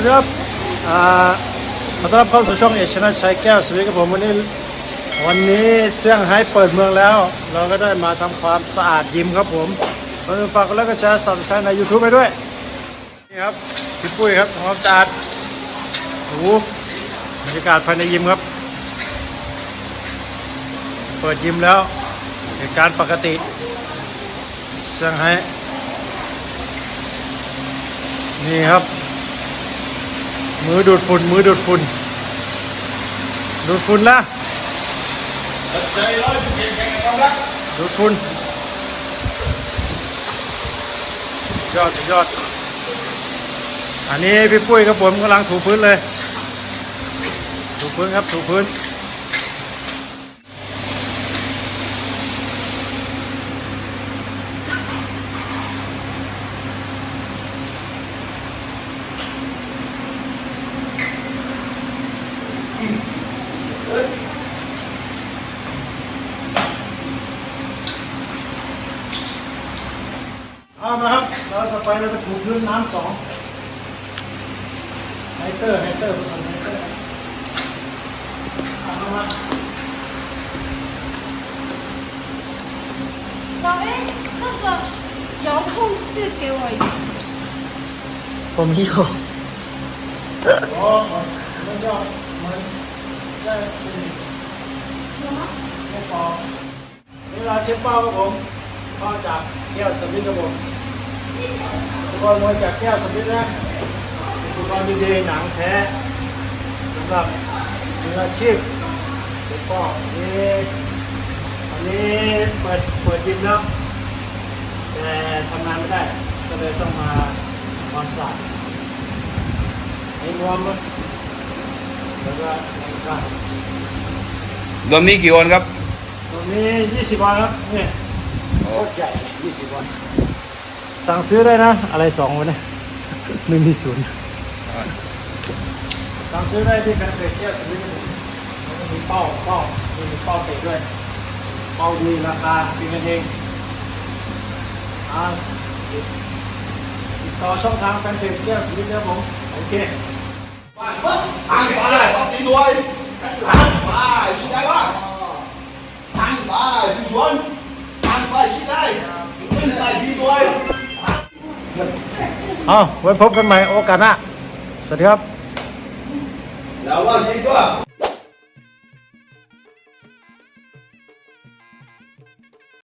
วัสดีครับอ่าขอต้อนรับเข้าสู่ช่องเอชนะชัยแก้วสวัสดีครับผมวันนี้วันนี้เซี่ยงไฮ้เปิดเมืองแล้ว เราก็ได้มาทำความสะอาดยิมครับผมมาฝากกดไลค์กดแชร์สับสไครต์ใน YouTube ไปด้วยนี่ครับพี่ปุ้ยครับทำความสะอาดโอ้โหบรรยากาศภายในยิมครับ เปิดยิมแล้วเหตุการณ์ปกติเซี่ยงไฮ้นี่ครับ มือดูดฝุ่นมือดูดฝุ่นดูดฝุ่นนะดูดฝุ่นยอดยอด อันนี้พี่ปุ้ยครับผมกำลังถูพื้นเลย ถูพื้นครับถูพื้น เอามาครับ เราต่อไปเราจะถูพื้นน้ำสองไฮเตอร์ไฮเตอร์ผสมไฮเตอร์เอามา 老哎，那个遥控器给我一个。 ผมหิว โอ้มันยอดมันได้ไม่พอเวลาเช็ดเป้าครับผมเ ข้าจากแก้วสมิธครับผมอุปกรณ์มาจากแก้วสมิธนะอุปกรณ์ดีๆหนังแท้สำหรับมืออาชีพเช็ดเป้านี่อันนี้เปิดเปิดยิมแล้วแต่ทำงานไม่ได้ก็เลยต้องมาความสาดให้รวมแล้วก็แล้วก็รวมนี้กี่วันครับ ตรงนี้20วันครับเนี่ย โคตใหญ่ยี่สิบวัน สั่งซื้อได้นะ อะไรสองวันนะหนึ่มีศูนย์สั่งซื้อได้ที่แฟนเพจเจ้าสมิธมีเป้าเป้ามีเป้าเตะด้วย เป้าดีราคาเป็นกันเองอ่าติดต่อช่องทางแฟนเพจเจ้าสมิธครัผม โอเคไปปุ๊บไปเลยปั๊บตีด้วยไปไปชิดได้ป่ะาปไปชิดชวน เอาไว้พบกันใหม่โอกาสหน้าสวัสดีครับ แล้วว่าดีกว่า